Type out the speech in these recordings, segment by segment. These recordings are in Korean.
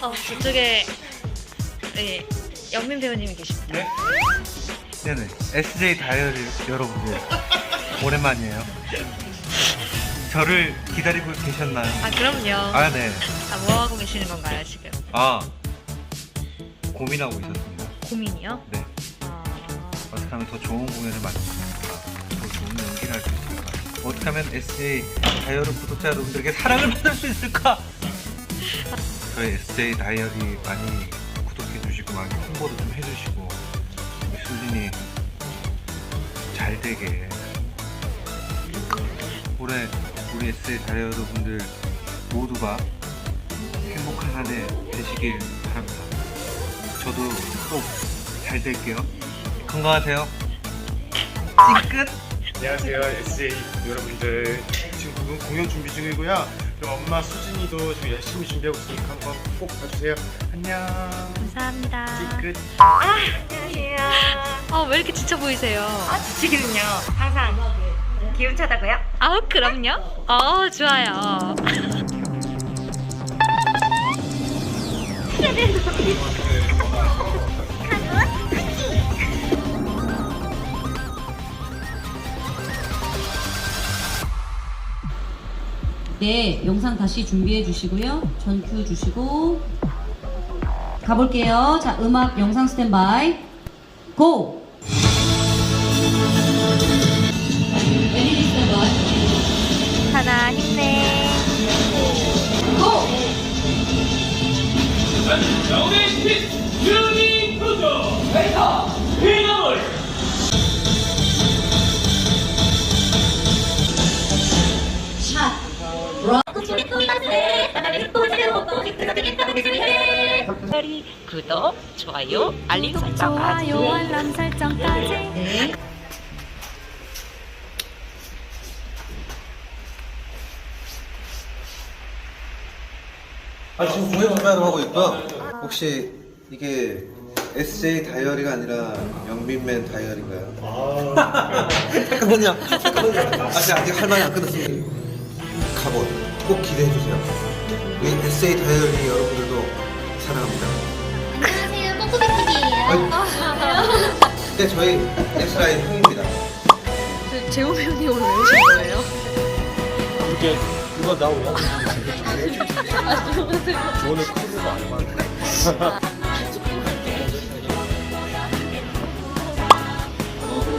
어, 저쪽에 네, 영민 배우님이 계십니다. 네? 네네. SJ 다이어리 여러분들 오랜만이에요. 저를 기다리고 계셨나요? 아 그럼요. 아, 아 네. 뭐 하고 계시는 건가요 지금? 아 고민하고 있었습니다. 고민이요? 네. 아, 어떻게 하면 더 좋은 공연을 만들 수 있을까? 더 좋은 연기를 할 수 있을까? 어떻게 하면 SJ 다이어리 구독자 여러분들에게 사랑을 받을 수 있을까? 저희 SJ 다이어리 많이 구독해 주시고 많이 홍보도 좀 해주시고 우리 수진이 잘 되게 올해 우리 SJ 다이어리 분들 모두가 행복한 한 해 되시길 바랍니다. 저도 꼭 잘 될게요. 건강하세요. 찡끝. 안녕하세요 SJ 여러분들 지금 공- 공연 준비 중이고요 그리고 엄마 수진이도 지금 열심히 준비하고 있으니까 한번 꼭 봐주세요 안녕 감사합니다. 끝 안녕하세요. 어, 왜 이렇게 지쳐 보이세요? 아, 지치기는요. 항상 기운 차다고요? 아우 그럼요. 어 좋아요. 네, 영상 다시 준비해 주시고요. 전큐 주시고 가볼게요. 자, 음악 영상 스탠바이 고! 하나 힘내. 고! 정의식 구독, 좋아요, 알림 설정까지. 좋아요 알람 설정까지. 네. 아 지금 공연 준비하러 가고 있고요. 혹시 이게 SJ 다이어리가 아니라 영민맨 다이어리인가요? 잠깐만요. 잠깐만요. 아직 아직 할 말이 안 끝났습니다. 갑옷 꼭 기대해 주세요. 우리 SJ 다이어리 여러분들도 사랑합니다. 안녕하세요, 뽀뽀비TV예요. 네 저희 엑스라인 형입니다. 재호 배우님 오늘 왜 오신 거예요? 이렇게 누가 나오고 조언을 크게 안 해봤는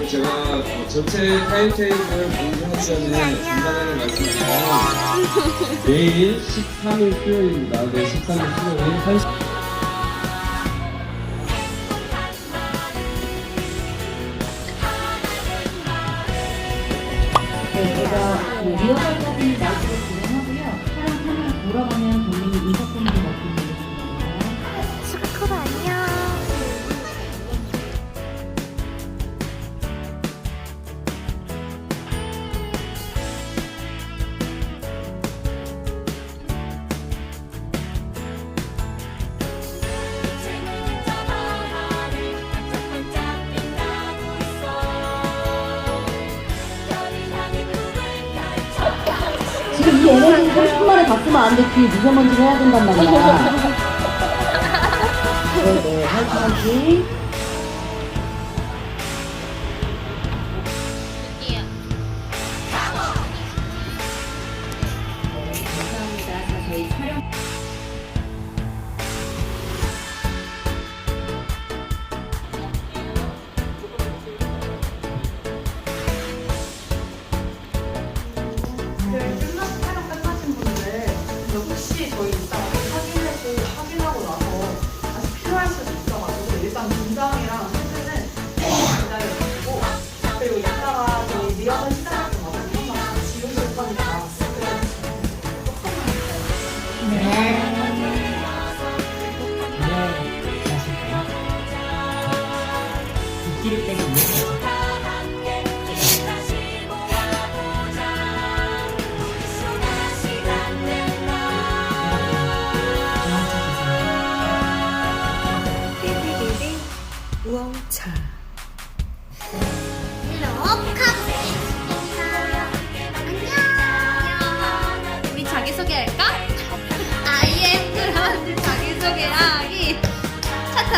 제가 어, 전체 타임테이블을 공개하기 전에 간단하게 말씀드리면 내일 13일 수요일입니다. 네, 13일 수요일 1시 네, 제가 그 리허설까지 30분만에 다 쓰면 안 돼. 뒤에 미세먼지를 해야 된단 말이야. 네네, 한번씩 감사합니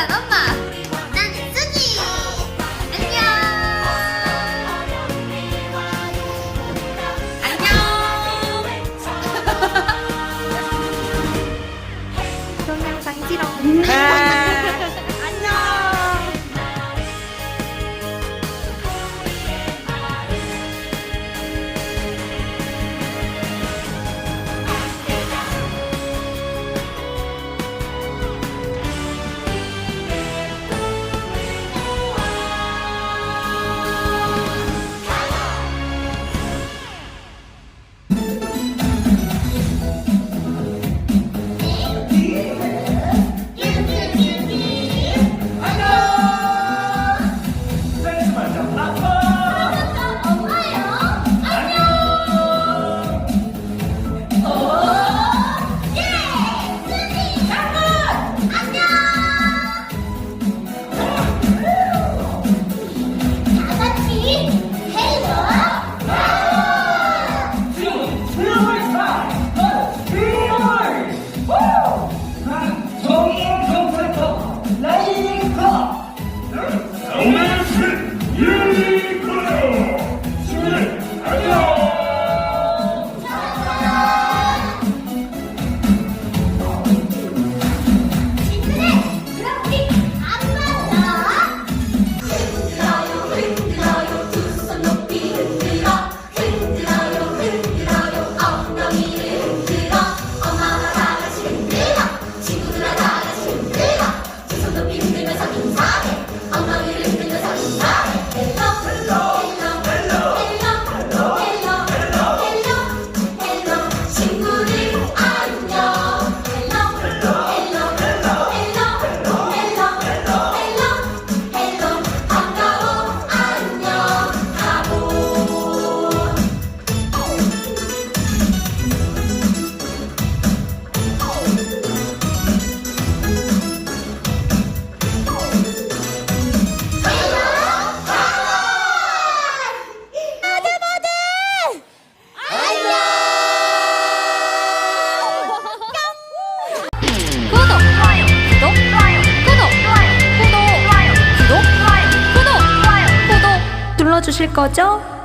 행복한 눌러주실 거죠?